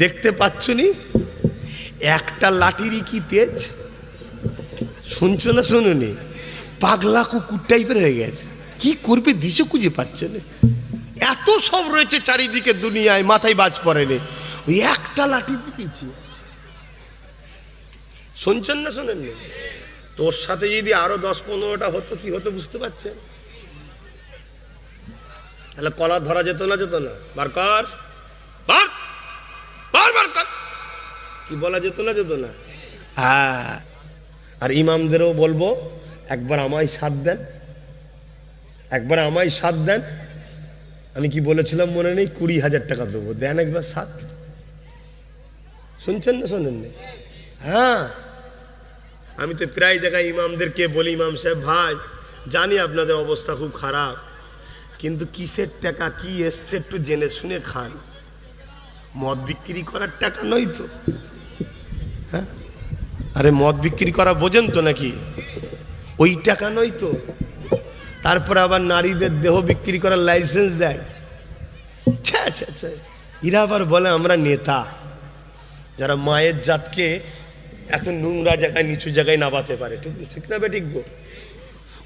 দেখতে পাচ্ছ নি একটা লাঠিরই কি তেজ? শুনছো না শোনুনি? পাগলা কুকুর টাইপের হয়ে গেছে। কি করবে দিশে খুঁজে পাচ্ছে না। এত সব রয়েছে চারিদিকে দুনিয়ায়, মাথায় বাজ পড়েনি। ওই একটা লাঠি দিয়েছি শুনছেন না শোনেন না তোর সাথে যদি আরও দশ পনেরোটা হতো, কি হতো বুঝতে পারছেন? তাহলে কলা ধরা যেত না যেত না। বার কর বার বার বার কর কি বলা যেত না যেত না? হ্যাঁ। আর ইমামদেরও বলব একবার আমায় সাথ দেন। একবার আমায় সাথ দেন। আমি কি বলেছিলাম মনে নেই? কুড়ি হাজার টাকা দেবো। দেন একবার সাথ। শুনছেন না শোনেন না হ্যাঁ। আমি তো প্রায় জায়গায় ইমামদেরকে বলি ইমাম সাহেব ভাই জানি আপনাদের অবস্থা খুব খারাপ কিন্তু কিসের টাকা কি এসছে একটু জেনে শুনে খান। মদ বিক্রি করার টাকা নয় তো? হ্যাঁ? আরে মদ বিক্রি করা বোঝেন তো নাকি? ওই টাকা নয় তো? তারপরে আবার নারীদের দেহ বিক্রি করার লাইসেন্স দেয়। ছ্যা ছ্যা ছ্যা এরা আবার বলে, আমরা নেতা। যারা মায়ের জাতকে এত নোংরা জায়গায়, নিচু জায়গায় নামাতে পারে। ঠিক ঠিক না বেঠিক গো?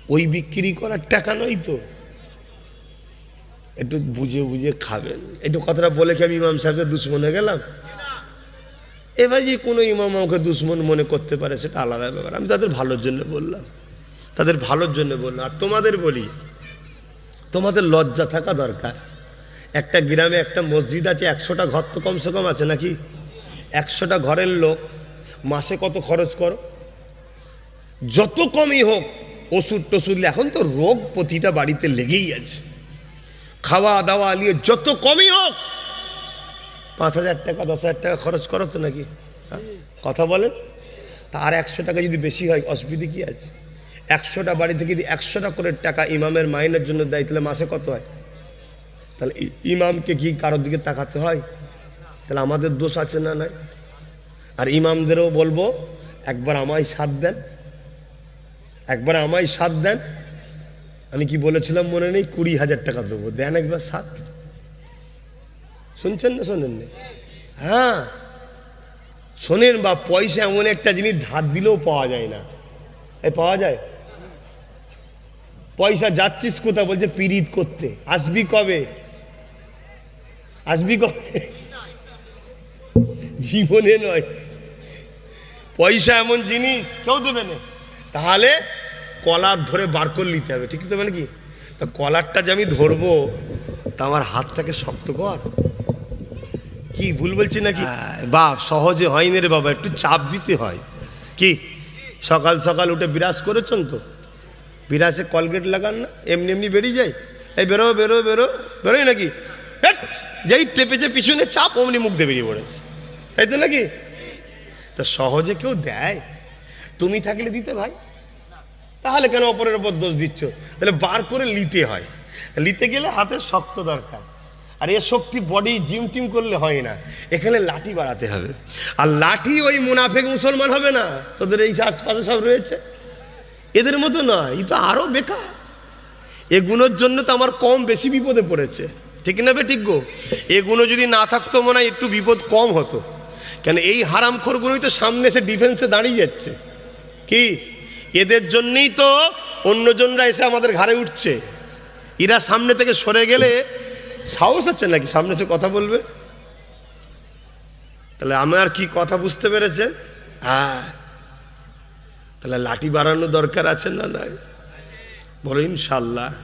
ওই বিক্রি করার টাকা নয় তো? একটু বুঝে বুঝে খাবেন। একটু কথাটা বলে কি আমি ইমাম সাহেবকে দুশ্মন গেলাম? এবার যে কোনো ইমাম আমাকে দুশ্মন মনে করতে পারে, সেটা আলাদা ব্যাপার। আমি তাদের ভালোর জন্য বললাম। তাদের ভালোর জন্য বললাম। আর তোমাদের বলি, তোমাদের লজ্জা থাকা দরকার। একটা গ্রামে একটা মসজিদ আছে, একশোটা ঘর তো কমসে কম আছে নাকি? একশোটা ঘরের লোক মাসে কত খরচ করো? যত কমই হোক, ওষুধ টষুধ এখন তো রোগ প্রতিটা বাড়িতে লেগেই আছে। খাওয়া দাওয়া নিয়ে যত কমই হোক পাঁচ হাজার টাকা, দশ হাজার টাকা খরচ করো তো নাকি? হ্যাঁ? কথা বলেন। তার একশো টাকা যদি বেশি হয়, অসুবিধে কী আছে? একশোটা বাড়ি থেকে যদি একশোটা করে টাকা ইমামের মাইনের জন্য দেয়, তাহলে মাসে কত হয়? তাহলে ইমামকে কি কারোর দিকে তাকাতে হয়? তাহলে আমাদের দোষ আছে না নাই? আর ইমামদেরও বলব, একবার আমায় সাথ দেন। একবার আমায় সাথ দেন। আমি কি বলেছিলাম মনে নেই? কুড়ি হাজার টাকা দেবো। দেন একবার সাথ। শুনছেন না শোনেন না হ্যাঁ। শোনেন বা পয়সা এমন একটা জিনিস ধার দিলেও পাওয়া যায় না। এই পাওয়া যায়? পয়সা যাচ্ছিস কোথায়? বলছে পিরিত করতে। আসবি কবে? আসবি কবে? জীবনে নয়। পয়সা এমন জিনিস কেউ দেবে না। তাহলে কলার ধরে বার করে নিতে হবে, ঠিক তো মানে কি? তা কলারটা যে আমি ধরবো, তা আমার হাতটাকে শক্ত কর। কি ভুল বলছি নাকি? বাপ, সহজে হয় হয়নি রে বাবা, একটু চাপ দিতে হয়। কি? সকাল সকাল উঠে বিরাজ করেছেন তো? বিরাজে কলগেট লাগান না, এমনি এমনি বেরিয়ে যায়। এই বেরো বেরো বেরো বেরোয় নাকি! যেই টেপেছে পিছনে চাপ, অমনি মুখ দিয়ে বেরিয়ে পড়েছে। তাই তো নাকি? তা সহজে কেউ দেয়? তুমি থাকলে দিতে ভাই। তাহলে কেন অপরের ওপর দোষ দিচ্ছ? তাহলে বার করে নিতে হয়। নিতে গেলে হাতের শক্ত দরকার। আর এ শক্তি বডি জিম টিম করলে হয় না। এখানে লাঠি বাড়াতে হবে। আর লাঠি ওই মুনাফেক মুসলমান হবে না। তোদের এই আশপাশে সব রয়েছে। এদের মতো নয় ই তো আরও বেকার। এগুলোর জন্য তো আমার কম বেশি বিপদে পড়েছে। ঠিক না বে ঠিক গো? এগুলো যদি না থাকতো মনে হয় একটু বিপদ কম হতো। কেন এই হারামখোরগুলোই তো সামনে এসে ডিফেন্সে দাঁড়িয়ে যাচ্ছে। কি? এদের জন্যই তো অন্যজনরা এসে আমাদের ঘাড়ে উঠছে। এরা সামনে থেকে সরে গেলে সাহস আছে নাকি? সামনে এসে কথা বলবে? তাহলে আমার কি কথা বুঝতে পেরেছেন? হ্যাঁ। তাহলে লাঠি বাড়ানো দরকার আছে না নাই? বলো, ইনশাল্লাহ।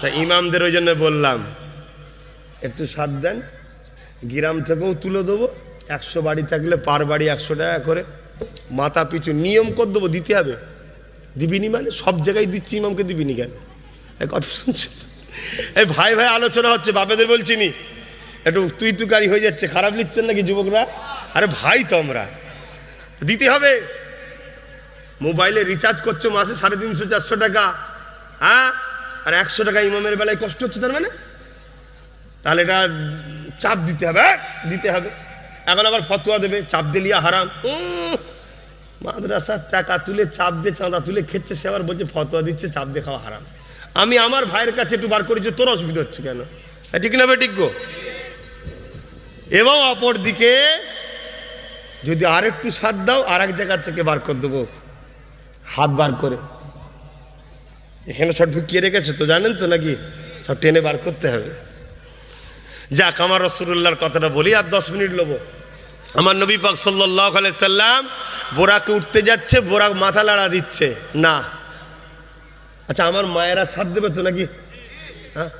তা ইমামদের ওই জন্য বললাম, একটু সাথ দেন, গ্রাম থেকেও তুলে দেবো। একশো বাড়ি থাকলে পার বাড়ি একশো টাকা করে। মাথা পিছু নিয়ম করে দেবো, দিতে হবে। দিবিনি মানে সব জায়গায় দিচ্ছি, ইমামকে দিবিনি কেন? কথা শুনছেন? এই ভাই ভাই, আলোচনা হচ্ছে, বাপেদের বলছি নি। একটু তুই তুকারি হয়ে যাচ্ছে, খারাপ লিখছেন নাকি যুবকরা? আরে ভাই তো আমরা দিতে হবে। মোবাইলে রিচার্জ করছ মাসে সাড়ে তিনশো, চারশো টাকা হ্যাঁ? আর একশো টাকা ইমামের বেলায় কষ্ট হচ্ছে, তার মানে? তাহলে এটা চাপ দিতে হবে হ্যাঁ? দিতে হবে। এখন আবার ফতোয়া দেবে, চাপ দিলিয়া হারাম। মাদ্রাসার টাকা তুলে চাপ দিয়ে চাঁদা তুলে খেচ্ছে, সে আবার বলছে ফতোয়া দিচ্ছে, চাপ দিয়ে খাওয়া হারাম। আমি আমার ভাইয়ের কাছে একটু বার করেছি তোর অসুবিধা হচ্ছে কেন? ঠিক না ঠিক গো? এবং অপর দিকে যদি আর একটু সাথ দাও আর এক জায়গা থেকে বার করে দেবো। হাত বার করে। এখানে সব ঢুকিয়ে রেখেছে তো, জানেন তো নাকি? সব টেনে বার করতে হবে। যাক, আমার রসুল্লাহর কথাটা বলি, আর দশ মিনিট নেব। আমার নবী পাক সাল্লাহ সাল্লাম বোরাকে উঠতে যাচ্ছে বোরাক মাথা লাড়া দিচ্ছে। না। আচ্ছা আমার মায়েরা সাথ দেবে তো নাকি? হ্যাঁ?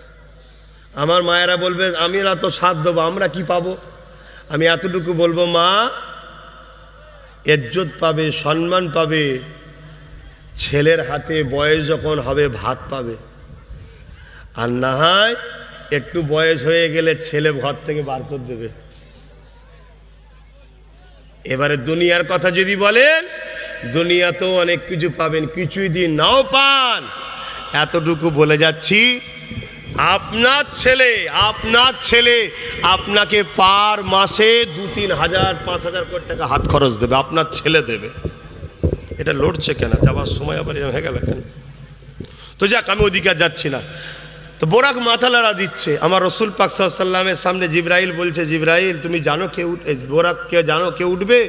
আমার মায়েরা বলবে, আমিরা তো সাথ দেবো, আমরা কি পাবো? আমি এতটুকু বলব, মা এজ্জত পাবে, সম্মান পাবে। ছেলের হাতে বয়স যখন হবে, ভাত পাবে। আর না হয় একটু বয়স হয়ে গেলে ছেলে ঘর থেকে বার করে দেবে। এবারে দুনিয়ার কথা যদি বলেন দুনিয়াতেও অনেক কিছু পাবেন, কিছুই দিন নাও পান। এতটুকু বলে যাচ্ছি, আপনার ছেলে আপনার ছেলে আপনাকে পার মাসে দু, তিন হাজার, পাঁচ হাজার কোটি টাকা হাত খরচ দেবে, আপনার ছেলে দেবে। এটা লড়ছে কেন? যাওয়ার সময় আবার এরকম হয়ে গেল কেন? তো যাক, আমি ওদিকে যাচ্ছি না। তো বোরাক মাথা লড়া দিচ্ছে। আমার রসুল পাক সাল্লামের সামনে জিব্রাইল বলছে, জিব্রাইল, তুমি জানো কে উঠ, বোরাক কে জানো কে উঠবে?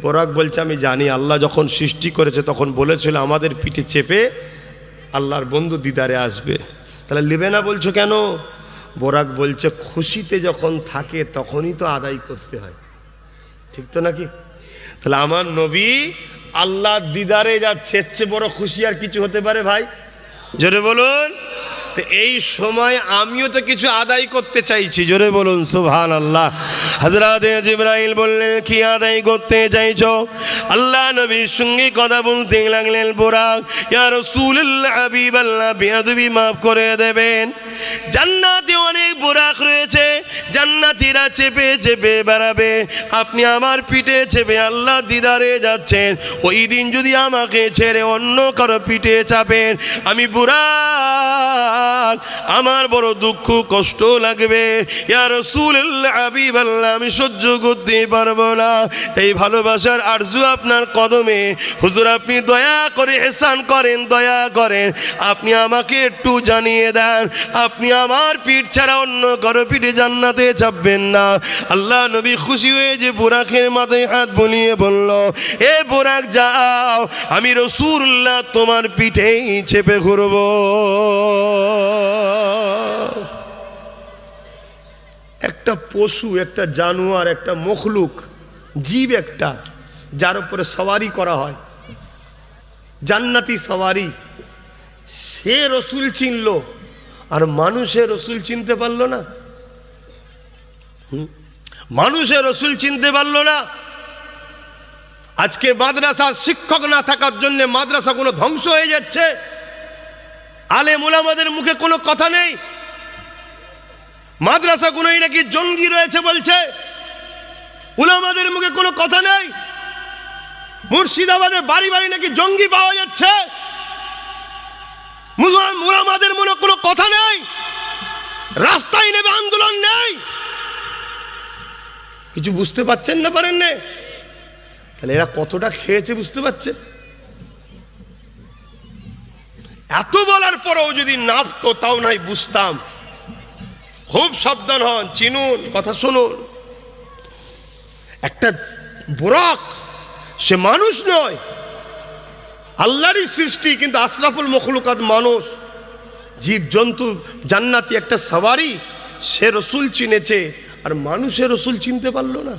বোরাক বলছে, আমি জানি, আল্লাহ যখন সৃষ্টি করেছে, তখন বলেছিল, আমাদের পিঠে চেপে আল্লাহর বন্ধু দিদারে আসবে। তাহলে নেবে না বলছো কেন? বোরাক বলছে, খুশিতে যখন থাকে, তখনই তো আদায় করতে হয়। ঠিক তো নাকি? তাহলে আমার নবী আল্লাহ দিদারে যাচ্ছে বড় খুশি আর কিছু হতে পারে ভাই? জোরে বলুন। এই সময় আমিও তো কিছু আদায় করতে চাইছি। জোরে বলুন সুহান আল্লাহ হজরত জিব্রাইল বললেন, কি আদায় করতে চাইছ? আল্লাহ নবীর সঙ্গে কথা বলতে লাগলেন বোরাক ইয়া রাসূলুল্লাহ হাবিবাল্লাহ, বেয়াদবি মাফ করে দেবেন। জান্নাতে বোরাক রয়েছে, জান্নাতিরা চেপে চেপে বেড়াবে। আপনি আমার পিঠে চেপে আল্লাহ দিদারে যাচ্ছেন। ওই দিন যদি আমাকে ছেড়ে অন্য কারও পিঠে চাপেন, আমি বুড়াক আমার বড় দুঃখ, কষ্ট লাগবে। ইয়ার আল্লাহ আমি সহ্য করতে পারব না। এই ভালোবাসার আরজু আপনার কদমে। হুজুর, আপনি দয়া করে এহসান করেন, দয়া করেন। আপনি আমাকে একটু জানিয়ে দেন, আপনি আমার পিঠ ছাড়া অন্য কারও পিঠে জান্নাতে চাপবেন না। আল্লাহ নবী খুশি হয়ে যে বোরাকের মাথায় হাত বলিয়ে বলল, এ বোরাক, যাও, আমি রসুল্লাহ তোমার পিঠেই চেপে ঘুরব। একটা পশু, একটা জানোয়ার, একটা মখলুক, জীব একটা, যার উপরে সওয়ারি করা হয়। জান্নাতি সওয়ারি। সে রসুল চিনল, আর মানুষের রসুল চিনতে পারল না। হুম? মানুষের রসুল চিনতে পারল না। আজকে মাদ্রাসার শিক্ষক না থাকার জন্য মাদ্রাসাগুলো ধ্বংস হয়ে যাচ্ছে। আলে মোলামাদের মুখে কোনো কথা নেই। মাদ্রাসাগুলোই নাকি জঙ্গি রয়েছে বলছে? উলামাদের মুখে কোনো কথা নেই? মুর্শিদাবাদে বাড়ি বাড়ি নাকি জঙ্গি পাওয়া যাচ্ছে? মুসলমান মুলামাদের মনে কোনো কথা নেই? রাস্তায় নেবে আন্দোলন নেই? কিছু বুঝতে পারছেন না পারেন না? তাহলে এরা কতটা খেয়েছে বুঝতে পারছেন? এত বলার পরেও যদি নাপতো, তাও নাই বুঝতাম। খুব সাবধান হন, চিনুন, কথা শুনুন একটা বোরাক সে মানুষ নয়, আল্লাহরই সৃষ্টি, কিন্তু আশরাফুল মখলুকাত মানুষ জীব জন্তু জান্নাতি একটা সাবারি সে রসুল চিনেছে, আর মানুষের রসুল চিনতে পারল না?